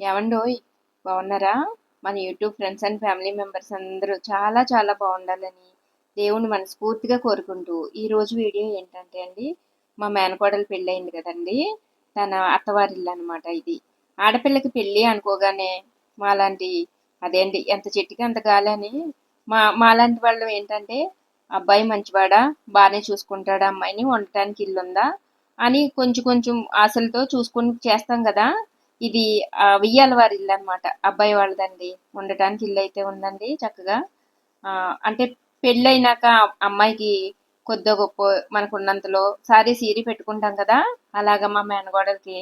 ఏమండోయ్ బాగున్నారా? మన YouTube friends and family members అందరూ చాలా చాలా బాగుండాలని దేవుని మనస్ఫూర్తిగా కోరుకుంటూ ఈరోజు వీడియో ఏంటంటే అండి మా మేనకోడలు పెళ్ళి అయింది కదండి తన అత్తవారిల్లు అనమాట ఇది. ఆడపిల్లకి పెళ్ళి అనుకోగానే మాలాంటి అదేంటి ఎంత చెట్టుకి అంత గాలని మా మాలాంటి వాళ్ళు ఏంటంటే అబ్బాయి మంచివాడా బాగానే చూసుకుంటాడా అమ్మాయిని వండటానికి ఇల్లు ఉందా అని కొంచెం కొంచెం ఆశలతో చూసుకుని చేస్తాం కదా ఇది ఉయ్యాల వారి ఇల్లు అనమాట అబ్బాయి వాళ్ళదండి. ఉండటానికి ఇల్లు అయితే ఉందండి చక్కగా. అంటే పెళ్ళైనాక అమ్మాయికి కొద్ది గొప్ప మనకు ఉన్నంతలో సారీ సీరీ పెట్టుకుంటాం కదా అలాగ మా మేనగోడలకి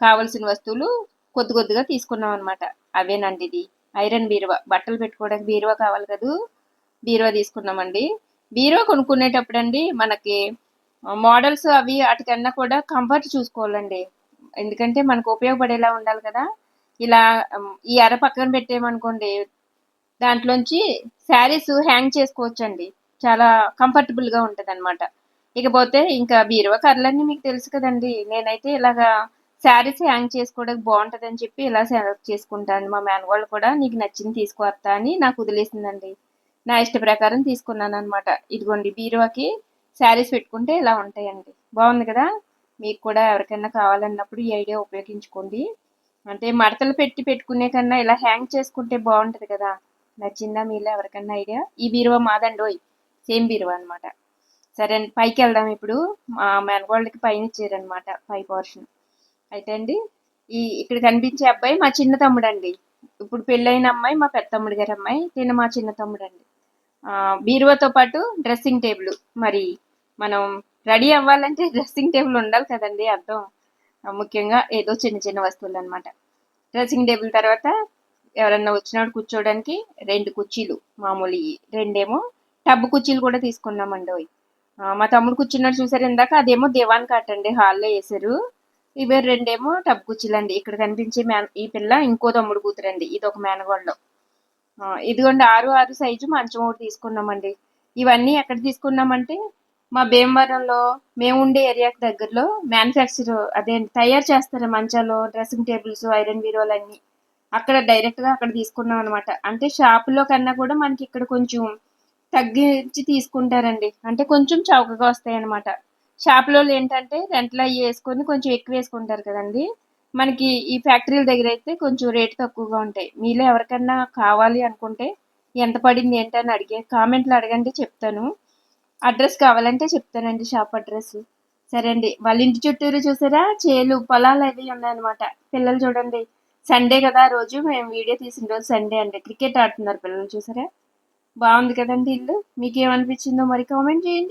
కావలసిన వస్తువులు కొద్ది కొద్దిగా తీసుకున్నాం అనమాట అవేనండి ఇది. ఐరన్ బీరువా బట్టలు పెట్టుకోవడానికి బీరువా కావాలి కదా? బీరువా తీసుకున్నామండి. బీరువా కొనుక్కునేటప్పుడు అండి మనకి మోడల్స్ అవి వాటికన్నా కూడా కంఫర్ట్ చూసుకోవాలండి. ఎందుకంటే మనకు ఉపయోగపడేలా ఉండాలి కదా. ఇలా ఈ అర పక్కన పెట్టేమనుకోండి దాంట్లోంచి శారీస్ హ్యాంగ్ చేసుకోవచ్చండి. చాలా కంఫర్టబుల్గా ఉంటుంది అనమాట ఇకపోతే ఇంకా బీరువా కర్రలన్నీ మీకు తెలుసు కదండి. నేనైతే ఇలాగా శారీస్ హ్యాంగ్ చేసుకోవడానికి బాగుంటుంది అని చెప్పి ఇలా సెలెక్ట్ చేసుకుంటాను. మా మేనవాళ్ళు కూడా నీకు నచ్చింది తీసుకువస్తా అని నాకు వదిలేసిందండి. నా ఇష్ట ప్రకారం తీసుకున్నాను అనమాట ఇదిగోండి బీరువాకి శారీస్ పెట్టుకుంటే ఇలా ఉంటాయండి. బాగుంది కదా? మీకు కూడా ఎవరికైనా కావాలన్నప్పుడు ఈ ఐడియా ఉపయోగించుకోండి. అంటే మడతలు పెట్టి పెట్టుకునే కన్నా ఇలా హ్యాంగ్ చేసుకుంటే బాగుంటుంది కదా. నచ్చిందా మీలో ఎవరికన్నా ఐడియా? ఈ బీరువా మాదండి సేమ్ బీరువా అనమాట సరే పైకి వెళ్దాం ఇప్పుడు. మా మెనగోళ్ళకి పైన ఇచ్చారనమాట పై పోర్షన్. అయితే అండి ఈ ఇక్కడ కనిపించే అబ్బాయి మా చిన్న తమ్ముడు అండి ఇప్పుడు పెళ్ళైన అమ్మాయి మా పెద్ద తమ్ముడు గారి అమ్మాయి తిన మా చిన్న తమ్ముడు అండి బీరువాతో పాటు డ్రెస్సింగ్ టేబుల్. మరి మనం రెడీ అవ్వాలంటే డ్రెస్సింగ్ టేబుల్ ఉండాలి కదండి అర్థం. ముఖ్యంగా ఏదో చిన్న చిన్న వస్తువులు అనమాట డ్రెస్సింగ్ టేబుల్ తర్వాత ఎవరన్నా వచ్చినప్పుడు కూర్చోవడానికి రెండు కుర్చీలు మామూలు రెండేమో టబ్ కుర్చీలు కూడా తీసుకున్నామండి మా తమ్ముడు కూర్చున్నాడు చూసారు ఇందాక అదేమో దేవాన్ కాట్ అండి హాల్లో వేసారు ఇవే రెండేమో టబ్ కుర్చీలు అండి ఇక్కడ కనిపించే మ్యాన్ ఈ పిల్ల ఇంకో తమ్ముడు కూతురండి ఇది ఒక మేనగోళ్ళలో ఇదిగోండి ఆరు ఆరు సైజు మంచం ఒకటి తీసుకున్నామండి. ఇవన్నీ ఎక్కడ తీసుకున్నామంటే మా భీమవరంలో మేము ఉండే ఏరియాకి దగ్గరలో మ్యానుఫ్యాక్చర్ అదే తయారు చేస్తారు మంచాలు డ్రెస్సింగ్ టేబుల్స్ ఐరన్ బీరోలు అన్ని. అక్కడ డైరెక్ట్గా అక్కడ తీసుకున్నాం అనమాట అంటే షాపులో కన్నా కూడా మనకి ఇక్కడ కొంచెం తగ్గించి తీసుకుంటారండి. అంటే కొంచెం చౌకగా వస్తాయి అనమాట షాపులో ఏంటంటే రెంట్లో అవి వేసుకొని కొంచెం ఎక్కువ వేసుకుంటారు కదండి. మనకి ఈ ఫ్యాక్టరీల దగ్గర అయితే కొంచెం రేట్ తక్కువగా ఉంటాయి. మీలో ఎవరికన్నా కావాలి అనుకుంటే ఎంత పడింది ఏంటని అడిగే కామెంట్లు అడగండి చెప్తాను. అడ్రస్ కావాలంటే చెప్తానండి షాప్ అడ్రస్. సరే అండి వాళ్ళ ఇంటి చుట్టూరు చూసారా? చేలు పొలాలు అవి ఉన్నాయన్నమాట. పిల్లలు చూడండి. సండే కదా రోజు మేము వీడియో తీసిన రోజు సండే అండి. క్రికెట్ ఆడుతున్నారు పిల్లలు చూసారా? బాగుంది కదండి ఇల్లు? మీకు ఏమనిపించిందో మరి కామెంట్ చేయండి.